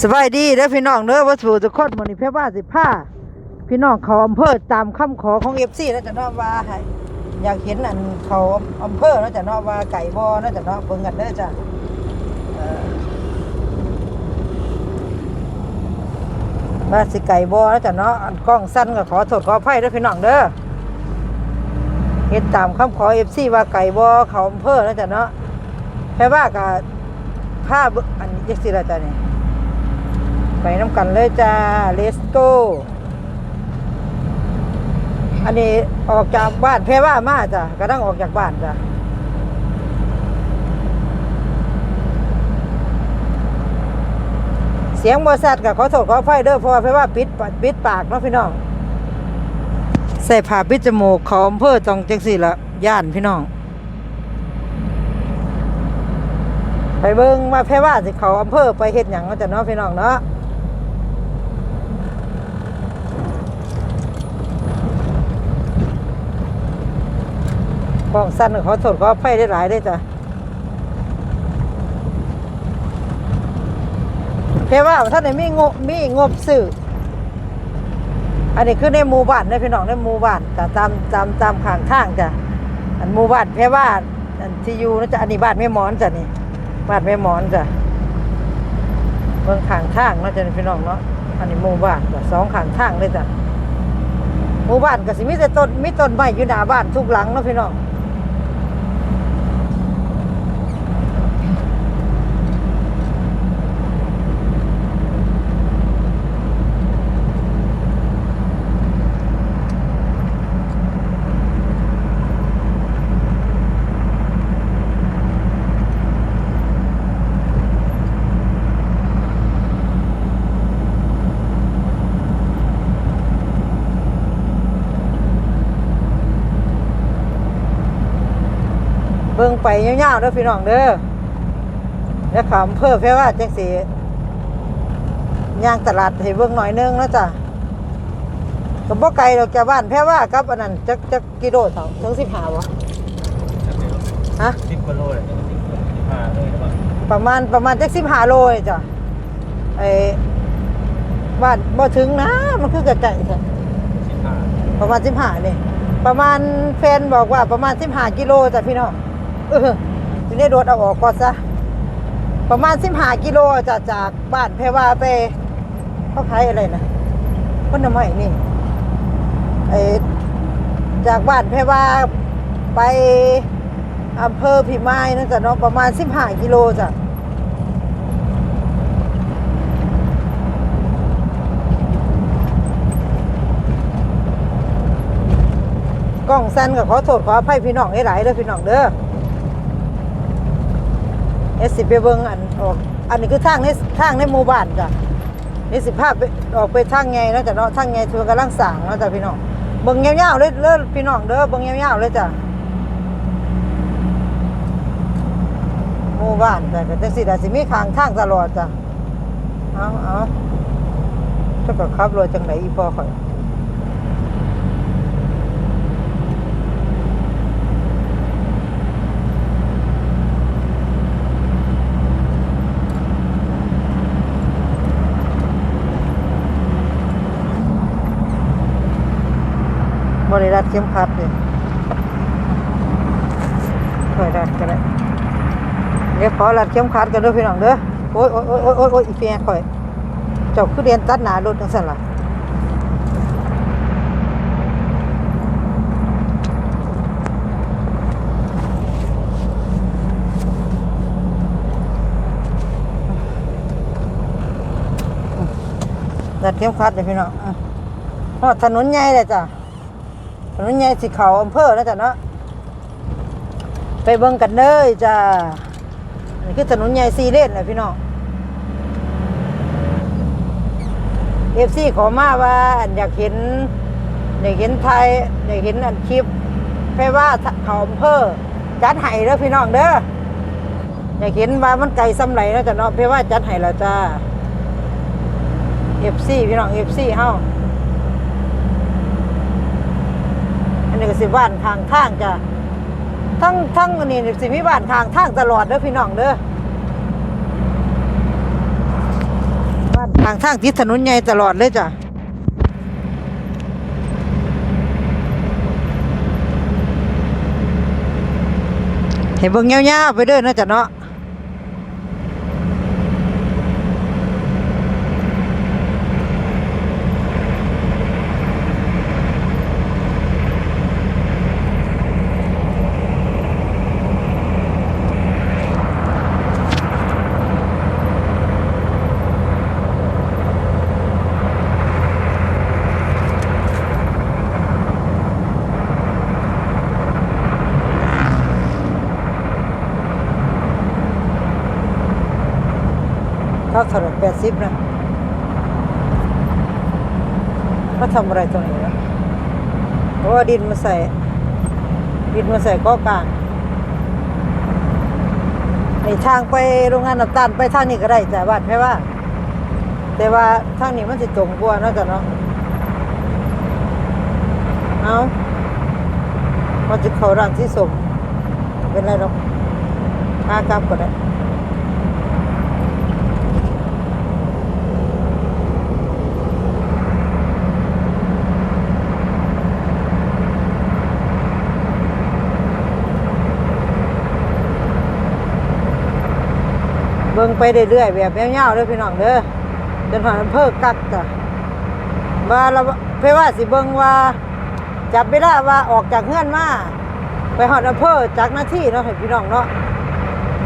สบายดีเด้อพี่น้องเด้อวัตถุทุกคนมื้อนี้เพ่ว่าสิพาพี่น้องเขาอำเภอตามคำขอของ FC แล้วจะเนาะว่าอยากเห็นอันเขาอำเภอแล้วจะเนาะว่าไก่บ่แล้วจะเนาะเบิ่งกันเด้อจ้ะว่าสิไก่บ่แล้วจะเนาะอันกล้องสั้นก็ขอโทษขออภัยเด้อพี่น้องเด้อเฮ็ดตามคำขอ FC ว่าไก่บ่เขาอำเภอแล้วจะเนาะแพ่ว่าก็พาเอันนี้จักสิล่ะจ้ะนี่ ไปน้ำกันเลยจ้า let's go อันนี้ออกจากบ้านแพรว่ามาจ้ะก็ต้องออกจากบ้านจ้ะเสียงบริษัทกับขอโทษขอไฟเด้อเพราะว่าแพรว่าปิดปิดปากเนาะพี่น้องใส่ผ้าปิดจมูกขอำเภอต้องจังสี่ละย่านพี่น้อง ไปเบิ่งว่าแพรว่าสิเขาอำเภอไปเฮ็ดหยังเนาะจ้ะเนาะพี่น้องเนาะ กองสั้นขอโทษขออภัยได้หลายได้จ้ะแค่ว่าท่านไหนมีงบมีงบซื้ออันนี้คือในหมู่บ้านในพี่น้องในหมู่บ้านจ้ะตามตามตามข้างทางจ้ะอันหมู่บ้านแค่ว่าอันที่อยู่นะจ๊ะอันนี้บ้านแม่หมอนจ้ะนี่บ้านแม่หมอนจ้ะเมืองข้างทางนาะจ้ะพี่น้องเนาะอันนี้หมู่บ้านจ้ะสองข้างทางเลยจ้ะหมู่บ้านก็สิมีแต่ต้นมีต้นไม้อยู่หน้าบ้านทุกหลังเนาะพี่น้อง ไปยาวๆเด้อพี่น้องเด้อแล้วขำเพิ่มแค่ว่าจังสีย่างตลาดให้เบิ่งหน่อยนึงนะจ๊ะก็บ่ไกลดอกจากบ้านแค่ว่ากับอันนั้นจักจักกิโลเท่าถึงสิบห้าวะฮะสิบกิโลเลยสิบห้าเลยหรือเปล่าประมาณประมาณจักสิบห้าโลเลยจ้ะไอ้บ้านบ่ถึงนะมันคือกระไก่จ้ะสิบห้าประมาณสิบห้านี่ประมาณแฟนบอกว่าประมาณสิบห้ากิโลจ้ะพี่น้อง เออทีนี้โดดเอาออกก่อนซะ ประมาณสิบห้ากิโลจากจากบ้านแพรว่าไปเขาขายอะไรนะคนน้ำไมนี่ไอจากบ้านแพรว่าไปอำเภอพิมายนั่นจ้ะเนาะประมาณสิบห้ากิโลจ้ะกล้องสั้นก็ขอโทษขออภัยพี่น้องหลายๆเด้อพี่น้องเด้อ อสสิไปเบิ่งอันออกอันนี้คือทางในทางในหมู่บ้านจ้ะนี่สิภาพไปออกไปทางไงเนาะจ้ะเนาะทางไงที่มันกำลังสร้างเนาะจ้ะพี่น้องเบิ่งยาวๆเลยเด้อพี่น้องเด้อเบิ่งยาวๆเลยจ้ะหมู่บ้านจ้ะก็จังซี่ล่ะสิมีข้างทางตลอดจ้ะเอาเอาเจ้าก็ขับรถจังไดอีพ่อข่อย รัดเข็มขัดเลยค่อยรัดก็ได้เดี๋ยวขอรัดเข็มขัดกันด้อพี่น้องเด้อโอ้ยโอ้ยโอ้ยโอ้ยโอ้ยโอ้ยอีเฟียข่อยเจ้าคือเรียนตัดหนารถจังซั่นล่ะดัดเข็มขัดเลยพี่น้องอะฮอถนนใหญ่เลยจ้ะ ถนนใหญ่สิเขาอำเภอแล้วจ้ะเนาะไปเบิ่งกันเลยจ้ะอันนี่คือถนนใหญ่ซีเลนเลยพี่น้องเอฟซีขอมาว่าอันอยากเห็น อยากเห็นไทย อยากเห็นอันคลิปแค่ว่าเขาอำเภอจัดให้เด้อพี่น้องเด้ออยากเห็นว่ามันไกลซ้ำไหนแล้วจ้ะเนาะเพราะว่าจัดให้แล้วจ้าเอฟซีพี่น้องเอฟซีเฮาอั นนี้ก็สิบ้านทางทางจ้ะทั้งทั้งอันนี้สิมีบ้านทางทางตลอดเด้อพี่น้องเด้อทางทางติดถนนใหญ่ตลอดเลยจ้ะเห็นเบิ่งยาวๆไปเด้อนะจ๊ะเนาะเท่าเท่าไหร่แปดสิบนะเขาทำอะไรตรงนี้นะเพราะว่าดินมาใส่ ดินมาใส่ก้อกลางในทางไปโรงงานน้ำตาลไปทางนี้ก็ได้แต่บ้าแค่ว่า แต่ว่าทางนี้มันสิตรงกว่านาะจ้ะเนาะเอามันจะเขาร่างที่สมเป็นไรหรอกพากลับก็ได้ เบิ่งไปเรื่อยๆแบบยาวๆเลยพี่น้องเด้อจนผ่านอำเภอกักจ้ะว่าเราเพว่าสิเบิ่งว่าจับเวลาว่าออกจากเฮือนมาไปหอดอำเภอจากหน้าที่เนาะให้พี่น้องเนาะ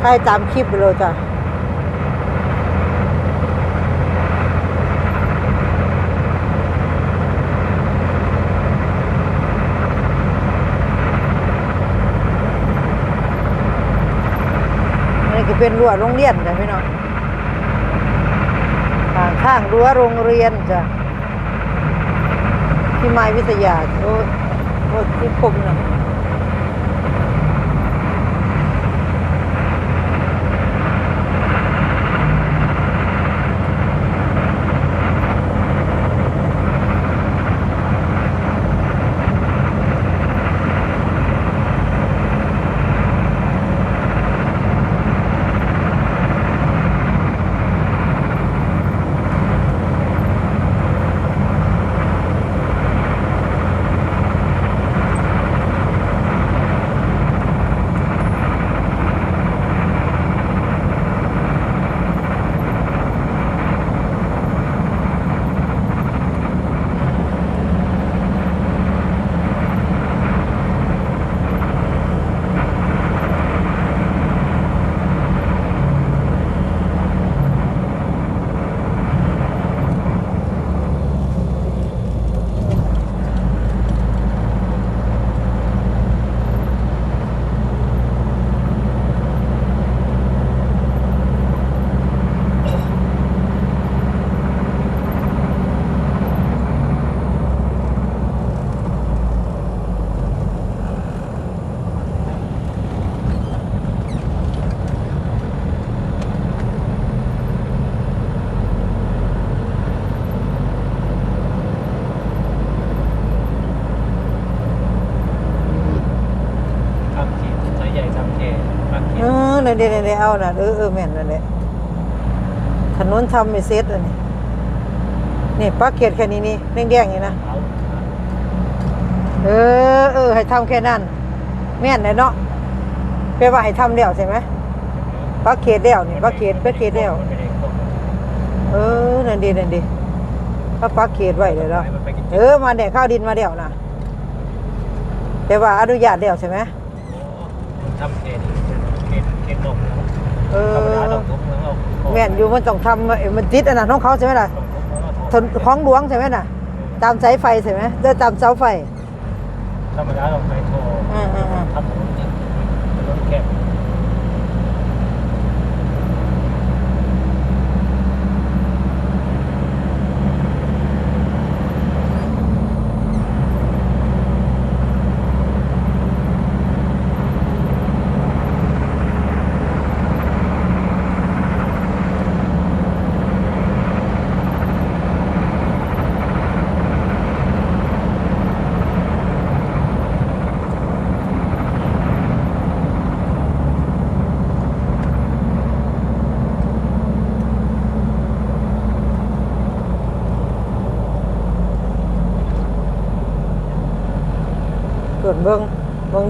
ใครตามคลิปไปเลยจ้ะนี่ก็ เป็นรั้วโรงเรียนจ้ะพี่น้องข้างข้างรั้วโรงเรียนจ้ะพี่ไม้วิทยาโอ้โหที่คมนะทำขีดใช้ใหญ่ทำเทบางขี เดอนั่นเดี๋ยเอาน่ะเออเออแม่นนั่นแหละถนนทำไม่เสร็จอันนี้นี่ปลักเกตแค่นี้นี่แดงๆนี่นะเอาเออเออให้ทำแค่นั้นแม่นเลยเนาะแปลว่าให้ทำเดียวใช่ไหมปลักเกตเดียวนี่ปลักเกตปลักเกตเดียวเออนั่นดีนั่นดีถ้าปลักเกตไว้เลยเนาะเออมาแดกข้าวดินมาเดี่ยวนะแต่ว่าอนุญาตเดี่ยวใช่ไหมทำเทนี่เทเทนมเอ ธรรมดาอต้องทุบแล้วเอาแม่นอยู่มันต้องทำเอ้ยมันติดอันนั้นของเขาใช่ไหมล่ะต้องทุบแล้วก็ทนของหลวงใช่ไหมน่ะ ตามสายไฟใช่ไหมเดินตามเสาไฟ ธรรมดาเราไปโทรอืมอืมอืมทำ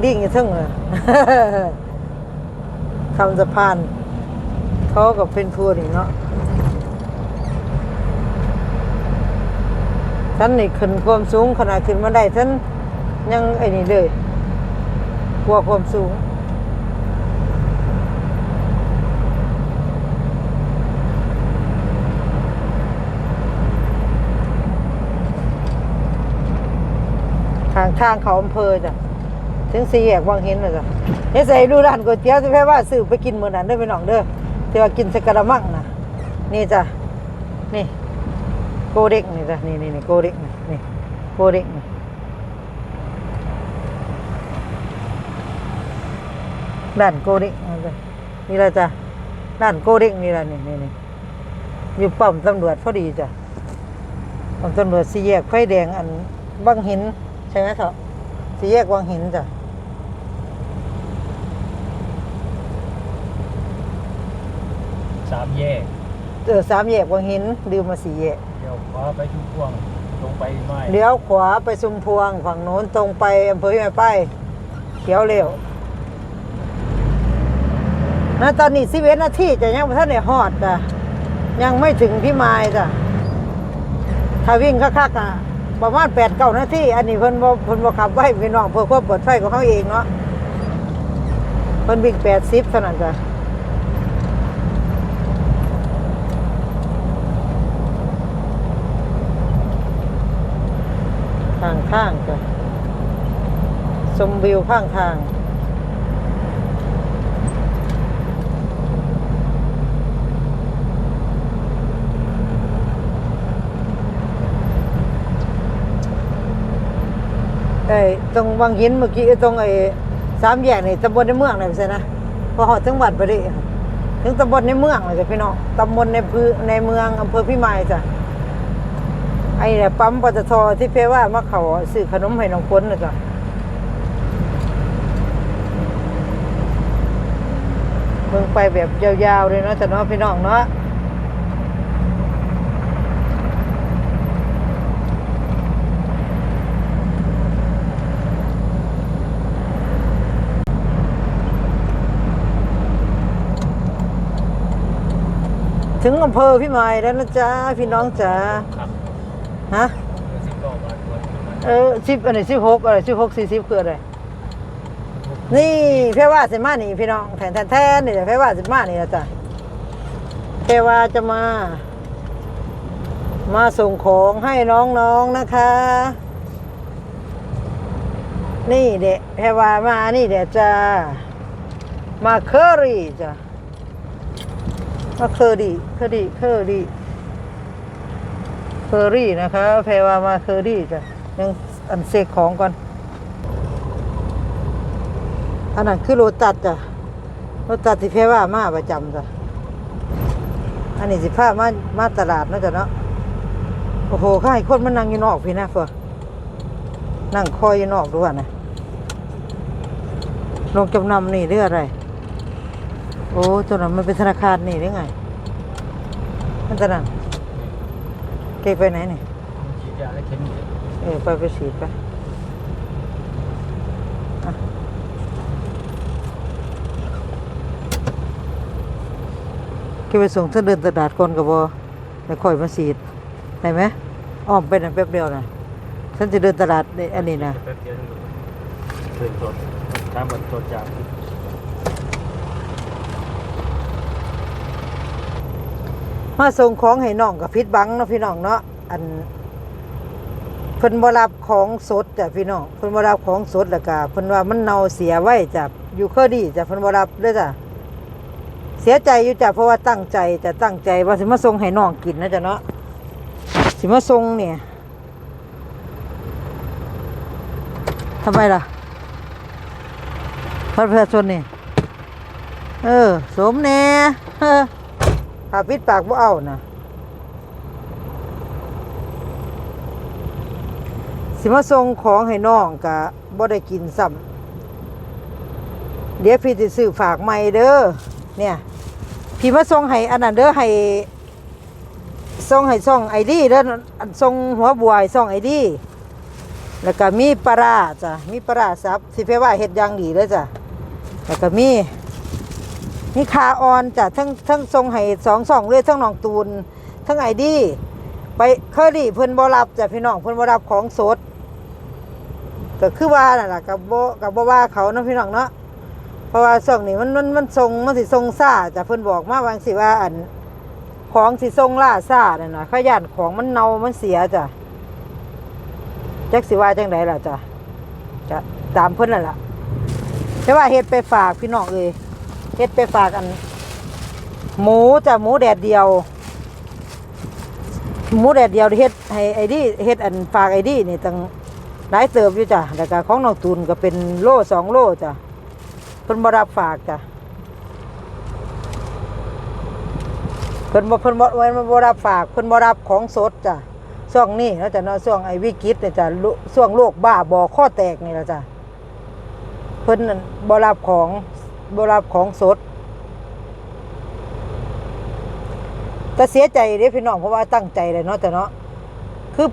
ดิ่งอยู่เทึงคำสะพาน เขากับเป็นพูนี่เนาะท่านนี่ขึ้นความสูงขนาดขึ้นมาได้ท่านยังไอ้นี่เลยกลัวความสูงทางทางเขาอำเภอจ้ะ ถึงสี่แยกวังหินเลยจ้ะเฮ้ยใส่ดูร้านก๋วยเตี๋ยวที่แพ้ว่าซื้อไปกินเมื้อนั้นเด้ไปหนองเด้อที่ว่ากินใสกระมังนะนี่จ้ะนี่โกเด็กนี่จ้ะนี่นี่นี่โกเด็กนี่นี่โกเด็กนี่ด้านโกเด็กนี่จ้ะนี่ละจ้ะด้านโกเด็กนี่ละนี่นี่นี่อยู่ป้อมตำรวจพอดีจ้ะป้อมตำรวจสี่แยกไฟแดงอันวังหินใช่ไหมเถอะสี่แยกวังหินจ้ะ สาม แยกเออสามแยกวังหินลืมมาสี่แยกเดี๋ยวขวาไปชุมพวงตรงไปไม่เลี้ยวขวาไปซุมพวงฝั่งโน้นตรงไปอำเภอพิมายป้ายเขียวเร็วนะตอนนี้สิเวนาทีจะยังไม่ทันได้ฮอดจ้ะยังไม่ถึงพี่มายจ้ะถ้าวิ่งคักๆอะประมาณแปดเก้านาทีอันนี้เพิ่นบ่เพิ่นบ่ขับไว้พี่น้องเพื่อความปลอดภัยของเขาเองเนาะเพิ่นวิ่งแปดสิบเท่านั้นจ้ะ ข้างข้างๆจ้ะชมวิวข้างทางไอ้ตรงวังหินเมื่อกี้ตรงไอ้สามแยกนี่ตำบลในเมืองเลยไม่ใช่นะพอหอดจังหวัดไปดิถึงตำบลในเมืองเลยจ้ะพี่น้องตำบลในพื้นในเมืองอำเภอพิมายจ้ะ ไอ้เนี่ยปั๊มปตทที่เพว่ามาเขาซื้อขนมให้น้องคนนะจ้ะเบิ่งไปแบบยาวๆเลยเนาะจ้ะเนาะพี่น้องเนาะถึงอำเภอพิมายแล้วนะจ๊ะพี่น้องจ๋า ฮะเออสิบอันไหนสิบหกอะไรสิบหกสี่สิบคืออะไรนี่เพรว่าสิมานี่พี่น้องแทนแทนแทนนี่แหละเพว่าสิมานี่นะจ๊ะเพรว่าจะมา มาส่งของให้น้องๆนะคะ นี่เด็กเพว่ามานี่เด็กจ้ามาเคอรี่จ้ะมาเคอรี่เคอรี่เคอรี่ เคอรี่นะคะแพรวามาเคอรี่จ้ะยังอันเซกของก่อนอันนั้นคือโรตัดจ้ะโรตัดที่แพรว่ามาประจำจ้ะอันนี้สิพามามาตลาดนาะจ้ะเนาะโอ้โหข้าให้คนมันนั่งอยู่นอกพี่นะเฟือนั่งคอยอยู่นอกด้วยนะลงจำนำนี่หรืออะไร โอ้ตัวนั้นมันเป็นธนาคารนี่หรือไงมันตัวนั้น เกไปไหนนี่ฉีดยาและเข็มเย็บเออไปไปฉีดไปอะเกไปส่งท่านเดินตลาดก่อนกับบอแล้วค่อยมาฉีดได้ไหมอ้อมไปน่ะแป๊บเดียวนะฉันจะเดินตลาดในอันนี้นะแป๊บเดียวเดินตรวจตามบัตรตรวจจับ มาส่งของให้น้องกับพิษบังเนาะพี่น้องเนาะอันเพิ่นบ่รับของสดจ้ะพี่น้องเพิ่นบ่รับของสดแล้วก็เพิ่นว่ามันเน่าเสียไว้จ้ะอยู่เคอดีจ้ะเพิ่นบ่รับเด้อจ้ะเสียใจอยู่จ้ะเพราะว่าตั้งใจจะตั้งใจว่าสิมาส่งให้น้องกินนะจ้ะเนาะสิมาส่งเนี่ยทำไมล่ะบัตรประชาชนนี่เออสมแน่เออ ถ้าปิดปากบ่เอานะสิมาส่งของให้น้องกะบ่ได้กินซ้ำเดี๋ยวพี่จะซื้อฝากใหม่เด้อเนี่ยพี่มาส่งให้อันนั้นเด้อให้ส่งให้ส่องไอดีเด้ออันส่งหัวบัวให้ส่องไอดีแล้วก็มีปลาจ้ะมีปลาซับสิเพว่าเฮ็ดยางดีเลยจ้ะแล้วก็มี มีคาออนจ้ะทั้งทั้งทรงให้สองสองเลยทั้งหนองตูนทั้งไอดี ไปเคอรี่เพิ่นบ่รับจ้ะพี่น้องเพิ่นบ่รับของสดก็คือว่านั่นล่ะกับบ่กับบ่ว่าเขาเนาะพี่น้องเนาะเพราะว่าช่วงนี้มันมันมันทรงมันสิทรงซ่าจ้ะเพิ่นบอกมาว่างสิว่าอันของสิทรงล่าซ่านั่นน่ะขย่านของมันเน่ามันเสียจ้ะจักสิว่าจังไดล่ะจ้ะจะตามเพิ่นนั่นล่ะแต่ว่าเฮ็ดไปฝากพี่น้องเอ้ย เฮ็ดไปฝากอัน หมูจะหมูแดดเดียว หมูแดดเดียวเฮ็ดให้ไอ้ดีเฮ็ดอันฝากไอ้ดีนี่ตั้งหลายเติบอยู่จ้ะแล้วก็ของน้องตูนก็เป็นโล่สองโล่จ้ะเพิ่นบ่รับฝากจ้ะเพิ่นบ่เพิ่นบ่ไว้มันบ่รับฝากเพิ่นบ่รับของสดจ้ะช่วงนี้แล้วจ้ะเนาะช่วงไอ้วิกฤตเนี่ยจ้ะลุช่วงโรคบ้าบ่อข้อแตกนี่ล่ะจ้ะเพิ่นนั่นบ่รับของ บรับของสด แต่เสียใจเด้พี่น้องเพราะว่าตั้งใจเลยเนาะแต่เนาะคือ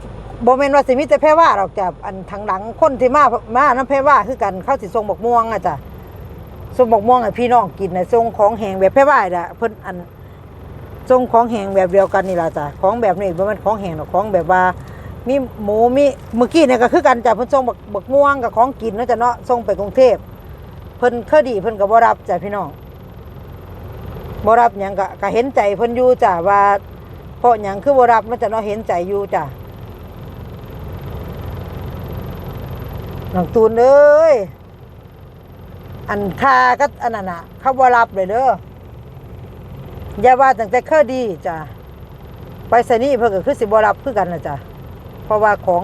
บ่แม่นว่าสิมีแต่แพ้ว่าหรอกจ้ะอันทางหลังคนที่มามาน้ำแพ้ว่าคือกันเข้าสิส่งบักม่วงอะจ้ะส่งบักม่วงให้พี่น้องกินน่ะส่งของแหงแบบแพ้ว่าน่ะเพิ่นอันส่งของแหงแบบเดียวกันนี่แหละจ้ะของแบบนี้บ่แม่นของแหงหรอกของแบบว่ามีหมูมีเมื่อกี้เนี่ยก็คือกันจ้ะเพิ่นส่งบักบักม่วงกับของกินนะจ้ะเนาะส่งไปกรุงเทพ พิ่นเคดีเพิ่นก็บ่รับจ้ะพี่น้องบ่รับหยังก็ก็เห็นใจเพิ่นอยู่จ้ะว่าเพราะหยังคือบ่รับมันจะเนาะเห็นใจอยู่จ้ะน้องตูนเอ้ยอันคาก็อันนั้นน่ะเขาบ่รับเลยเด้ออย่าว่าตั้งแต่เคดีจ้ะไปสนีย์เพิ่นก็คือสิบ่รับคือกันน่ะจ้ะเพราะว่าของ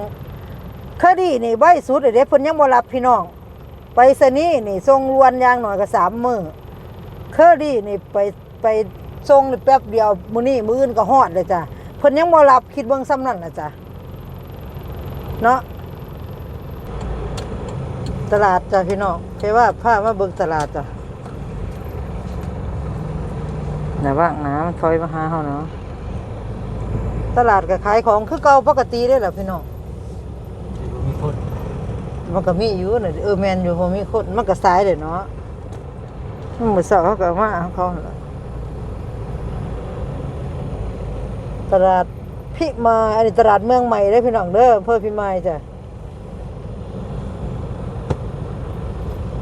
คดีนี่ไว้สุดเลยเด้เพิ่นยังบ่รับพี่น้อง ไปสนีนี่ส่งรวนยางหน่อยก็สามมือเคอรี่นี่ไปไปส่งนี่แป๊บเดียวมือนี้มื้ออื่นก็ฮอดเลยจ้ะเพิ่นยังบ่รับคิดเบิ่งซ้ำนั่นน่ะจ้ะเนาะตลาดจ้ะพี่น้องใช่ว่าพามาเบิ่งตลาดจ้ะอย่ว่างนะมันถอยมาหาเฮาเนาะตลาดก็ขายของคือเก่าปกติเด้อล่ะพี่น้อง มันก็มีอยู่น่ะเออแมนอยู่บ่มีคนมันก็สายเด้เนาะมื้อเช้าเขาก็มาของเขาล่ะตลาดพิมายอันนี้ตลาดเมืองใหม่ได้พี่น้องเด้อเพื่อพิมายจ้ะ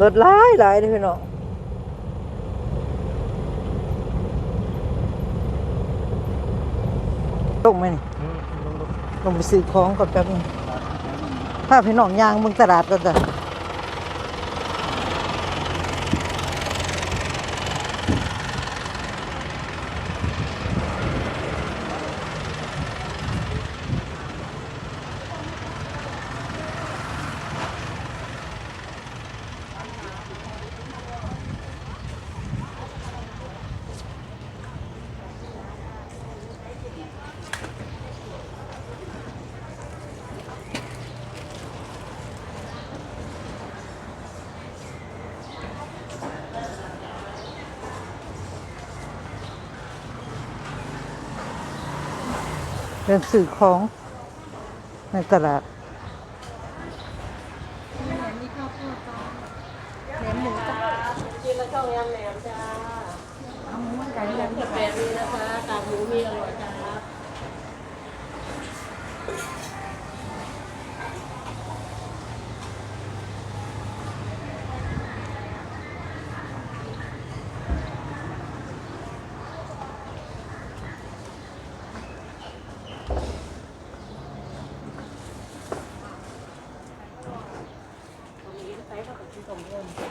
รถหลายหลายเด้พี่น้องลงไหมนี่ลงลงลงไปซื้อของก่อนแป๊บนึง ถ้าพี่น้องยางเมืองตลาดก็จ้ะ เรื่อของในตลาด แบบนี้นะคะกากหมูมีอร่อยจ้า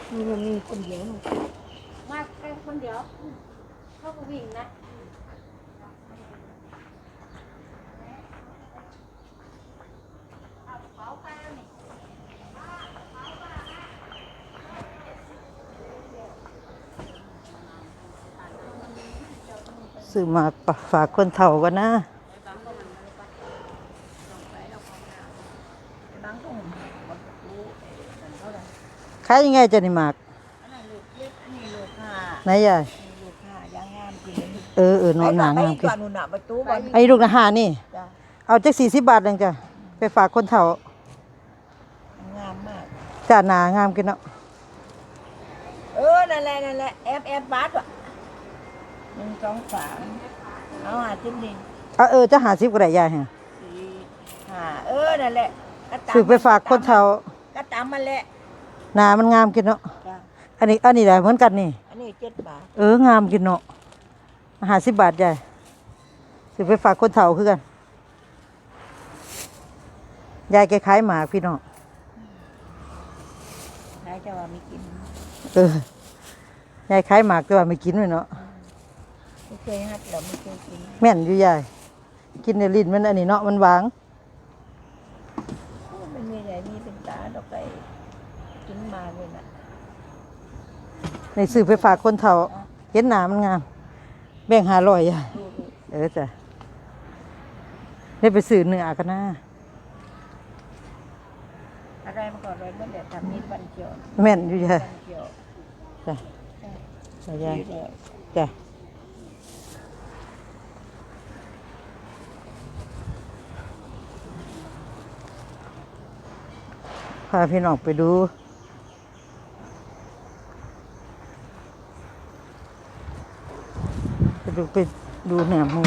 มันมีคนเดียวมากแค่คนเดียว เข้าก็วิ่งนะซื้อมาฝากคนเฒ่ากันนะขายยังไงจะนี่หมากไหนยายเออเออนอนหนางามกินนู่นน่ะประตูบ้านไอ้ลูกนะหานี่ จ้ะเอาจักสี่สิบบาทเองจ้ะไปฝากคนเฒ่าจ้าหนางามกินเนาะเออ นั่นแหละ นั่นแหละแอฟแอฟบาทว่ะหนึ่งสองสามเอาหาจิ้มดิเอาเออจะหาซิบก็ได้ยายฮะสี่ห้าเออ นั่นแหละก็ตามซื้อไปฝากคนเฒ่าก็ตามมันแหละ หนามันงามกินเนาะจ้ะอันนี้อันนี้ได้เหมือนกันนี่ อันนี้เจ็ดบาทเอองามกินเนาะหาสิบบาทยายซื้อไปฝากคนเฒ่าคือกัน ยายแกขายหมากพี่น้องใครจะว่าไม่กินเออยายขายหมากแต่ว่าไม่กินเลยเนาะไม่เคยฮัดเราไม่เคยกินแม่นอยู่ยายกินในลิ้นมันอันนี้เนาะมันหวาง มันมีอะไรมีเป็นตาดอกไก่กินมาเลยน่ะ ในซื้อไปฝากคนเฒ่าเห็นหนามันงาม แบ่งหาร้อยยายดูดูเออจ้ะได้ไปซื้อเนื้อกันนะอะไรมาก่อนเลยเมื่อเดี๋ยวทำมีดบันเจียวแม่นอยู่ยายบันเจียวจ้ะจ้ะยายอยู่แล้วจ้ะพาพี่น้องไปดู ไป ดูไปดูแหนมหมู